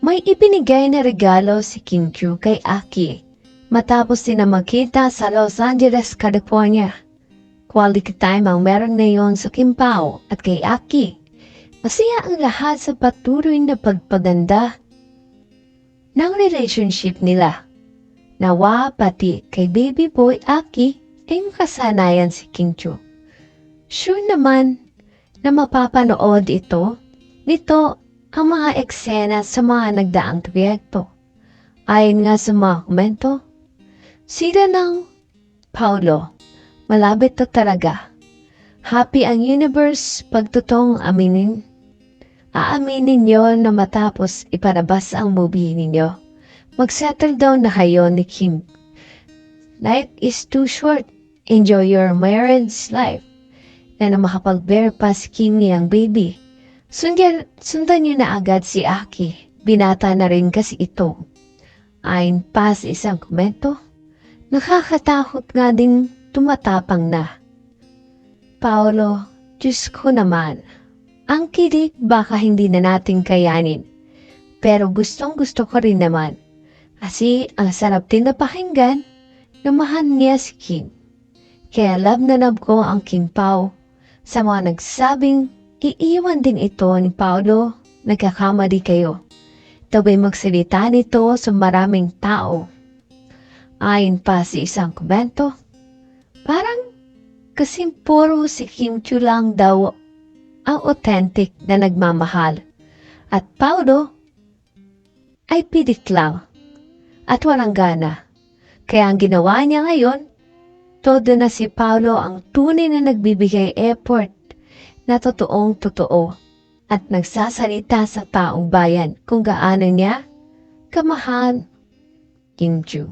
May ibinigay na regalo si Kim Chu kay Aki matapos sila magkita sa Los Angeles, California. Quality time ang meron ngayon sa Kim Pao at kay Aki. Masaya ang lahat sa patuloy na pagpaganda ng relationship nila. Nawa pati kay baby boy Aki ay makasanayan si Kim Chu. Sure naman na mapapanood ito nito ang mga eksena sa mga nagdaang proyekto. Ayon nga sa mga komento, sila ng Paulo, malapit to talaga. Happy ang universe pagtutong aminin. Aaminin nyo na matapos iparabas ang movie ninyo. Mag-settle down na kayo ni Kim. Life is too short. Enjoy your marriage life. Na na makapag-bear pa si Kim niyang baby. Sundan, sundan niyo na agad si Aki. Binata na rin kasi ito. Ayon pa sa isang komento, nakakatakot nga din tumatapang na. Paolo, Diyos ko naman, ang kilig baka hindi na natin kayanin. Pero gustong gusto ko rin naman. Kasi ang sarap din na pakinggan na mahal niya si Kim. Kaya love na love ko ang Kim Pao. Sa mga nagsabing iiwan din ito ni Paolo, nagkakamali kayo. Taway magsalita nito sa maraming tao. Ayon pa sa isang komento, parang kasing puro si Kim Chu lang daw ang authentic na nagmamahal. At Paolo ay pidik lang at walang gana. Kaya ang ginawa niya ngayon, todo na si Paolo ang tunay na nagbibigay effort na totoong totoo at nagsasalita sa taong bayan kung gaano niya kamahal Kim Chu.